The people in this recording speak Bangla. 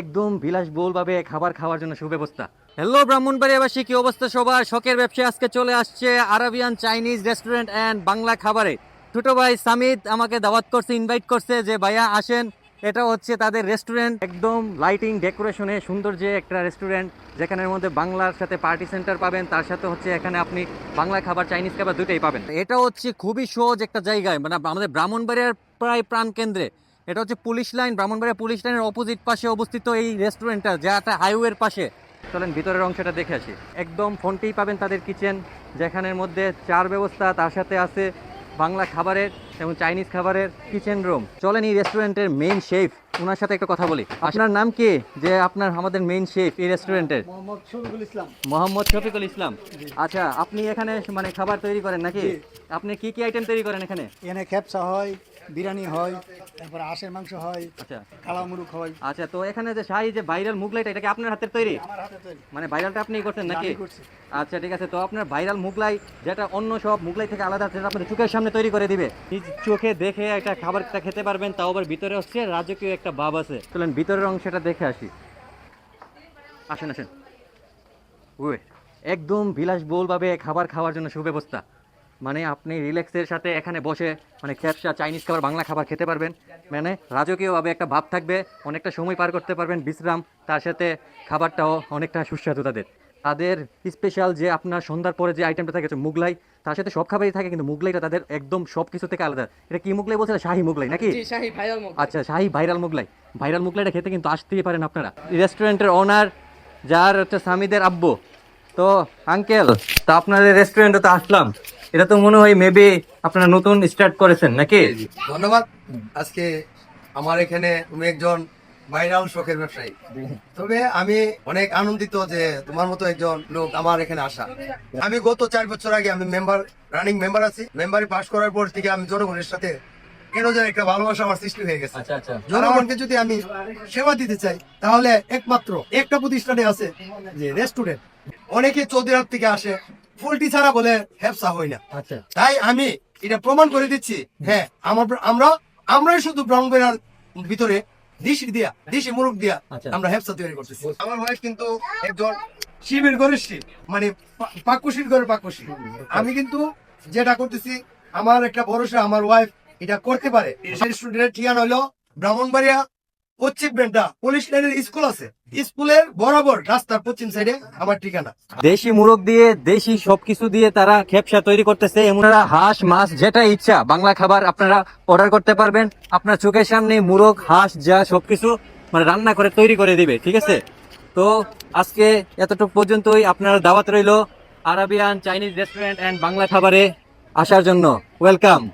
একদম বিলাসবহুলভাবে খাবার খাওয়ার জন্য সুব্যবস্থা। হ্যালো ব্রাহ্মণবাড়িয়াবাসী কি অবস্থা সবার? শখের ব্যবসায় আজকে চলে আসছে Arabian Chinese restaurant and Bangla খাবারে। ছোট ভাই সামিদ আমাকে দাওয়াত করছে ইনভাইট করছে যে ভাইয়া আসেন। এটা হচ্ছে তাদের রেস্টুরেন্ট একদম লাইটিং ডেকোরেশনে সুন্দর যে একটা রেস্টুরেন্ট যেখানের মধ্যে বাংলার সাথে পার্টি সেন্টার পাবেন তার সাথে হচ্ছে এখানে আপনি বাংলা খাবার চাইনিজ খাবার দুটোই পাবেন। এটা হচ্ছে খুবই সহজ একটা জায়গায় মানে আমাদের ব্রাহ্মণবাড়িয়ার প্রায় প্রাণ কেন্দ্রে এটা হচ্ছে পুলিশ লাইন ব্রাহ্মণবাড়িয়া পুলিশ লাইনের অপোজিট পাশে অবস্থিত এই রেস্টুরেন্টটা যেটা হাইওয়ের পাশে। চলেন ভিতরের অংশটা দেখে আসি। একদম ফোনটেই পাবেন তাদের কিচেন যেখানের মধ্যে চার ব্যবস্থা তার সাথে আছে বাংলা খাবারের এবং চাইনিজ খাবারের কিচেন রুম চলেন এই রেস্টুরেন্টের মেইন শেফ ওনার সাথে একটা কথা বলি। আপনার নাম কি? যে আপনার আমাদের মেইন শেফ এই রেস্টুরেন্টের মোহাম্মদ শফিকুল ইসলাম। আচ্ছা আপনি এখানে মানে খাবার তৈরি করেন নাকি? আপনি কি কি আইটেম তৈরি করেন এখানে? এখানে খেপসা হয় বিরিয়ানি হয় তারপরে হাঁসের মাংস হয় আচ্ছা। কালা মুরুখ হয়। আচ্ছা তো এখানে যে শাহি যে ভাইরাল মুগলাইটা এটা কি আপনার হাতের তৈরি? আমার হাতে তৈরি। মানে ভাইরালটা আপনি করছেন নাকি? আচ্ছা ঠিক আছে তো আপনার ভাইরাল মুগলাই যেটা অন্য সব মুগলাই থেকে আলাদা যেটা আপনার চোখের সামনে তৈরি করে দিবে। নিজ চোখে দেখে একটা খাবারটা খেতে পারবেন তাও আবার ভিতরে হচ্ছে রাজকীয় একটা ভাব আছে। চলেন ভিতরের অংশটা দেখে আসি। আসেন আসেন। ওয়ে একদম বিলাসবহুলভাবে খাবার খাওয়ার জন্য সুব্যবস্থা। মানে আপনি রিল্যাক্সের সাথে এখানে বসে মানে ক্যাপসা চাইনিজ খাবার বাংলা খাবার খেতে পারবেন। মানে রাজকীয়ভাবে একটা ভাব থাকবে অনেকটা সময় পার করতে পারবেন বিশ্রাম তার সাথে খাবারটাও অনেকটা সুস্বাদু তাদের। তাদের স্পেশাল যে আপনার সন্ধ্যার পরে যে আইটেমটা থাকে মুগলাই তার সাথে সব খাবারই থাকে কিন্তু মুগলাইটা তাদের একদম সব কিছু থেকে আলাদা। এটা কি মুগলাই বলছে শাহি মুগলাই নাকি? আচ্ছা শাহি ভাইরাল মুগলাই। ভাইরাল মুগলাইটা খেতে কিন্তু আসতেই পারেন আপনারা। রেস্টুরেন্টের ওনার যার হচ্ছে স্বামীদের আব্বু। তো আঙ্কেল তো আপনাদের রেস্টুরেন্টে তো আসলাম। এটা তো মনে হয় মেবি আপনারা নতুন স্টার্ট করেছেন নাকি? ধন্যবাদ। আজকে আমার এখানে তুমি একজন ভাইরাল শখের ব্যবসায়ী। তবে আমি অনেক আনন্দিত যে তোমার মতো একজন লোক আমার এখানে আসা। আমি গত চার বছর আগে আমি মেম্বার রানিং মেম্বার আছি। মেম্বারে পাশ করার পর থেকে আমি জনগণের সাথে কেন যেন একটা ভালোবাসা আমার সৃষ্টি হয়ে গেছে। আচ্ছা আচ্ছা। জনগণকে যদি আমি সেবা দিতে চাই তাহলে একমাত্র একটা প্রতিষ্ঠানে আছে যে রেস্টুরেন্ট অনেকে চৌধুরীহাট থেকে আসে ফুলটি ছাড়া বলে হেফসা হয় না। আচ্ছা। তাই আমি এটা প্রমাণ করে দিচ্ছি হ্যাঁ আমার আমরা আমরাই শুধু ব্রাহ্মণের ভিতরে দিশি দিয়া দিশি দিয়া আচ্ছা। আমরা হেফসা তৈরি করতেছি। আমার ওয়াইফ কিন্তু একজন শিবের ঘরের শিব মানে পা- পাক্কুশির ঘরের পাক্কুশি আমি কিন্তু যেটা করতেছি আমার একটা ভরসা আমার ওয়াইফ এটা করতে পারে। সেই স্টুডেন্টের ঠিকানা হলো ব্রাহ্মণবাড়িয়া তারা করতেছে। হাঁস, মাছ, যেটা ইচ্ছা, বাংলা খাবার আপনারা অর্ডার করতে পারবেন। আপনার চোখের সামনে মুরগ, হাঁস, যা সবকিছু মানে রান্না করে তৈরি করে দিবে, ঠিক আছে? তো আজকে এতটুকু পর্যন্তই আপনার দাওয়াত রইল। আরাবিয়ান, চাইনিজ রেস্টুরেন্ট বাংলা খাবারে আসার জন্য। ওয়েলকাম